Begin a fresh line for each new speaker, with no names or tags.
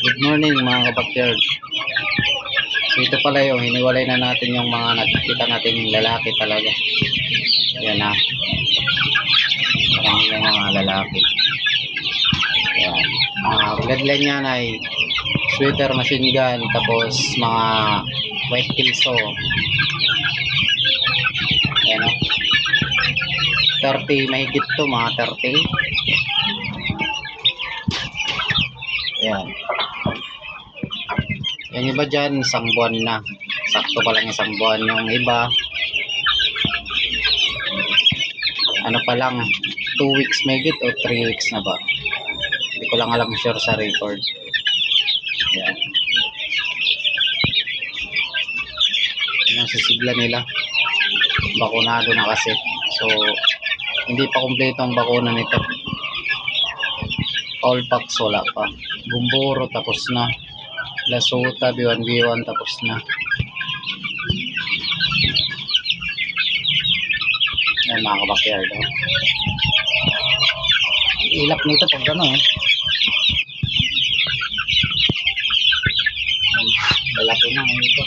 Good morning mga kabakyard. So ito pala yung hiniwalay na natin yung mga nakikita natin yung lalaki talaga. Yan na. Marami na yung mga lalaki. Yan. Mga bloodline niyan ay sweater machine gun tapos mga white kilso. Yan o. 30 mahigit to mga 30. Yan. Yung iba dyan, isang buwan na. Sakto pa lang isang buwan. Yung iba, ano pa lang, 2 weeks mayigit o 3 weeks na ba? Hindi ko lang alam sure sa record. Yan. Yan sisigla nila. Bakunado na kasi. So, hindi pa kumpleto ang bakuna nito. All packs wala pa. Bumburo tapos na. Lasuta, B1B1 tapos na. Yan mga kabakyard. Oh. Ilap nito pag gano'n. Eh. Malaki na ito.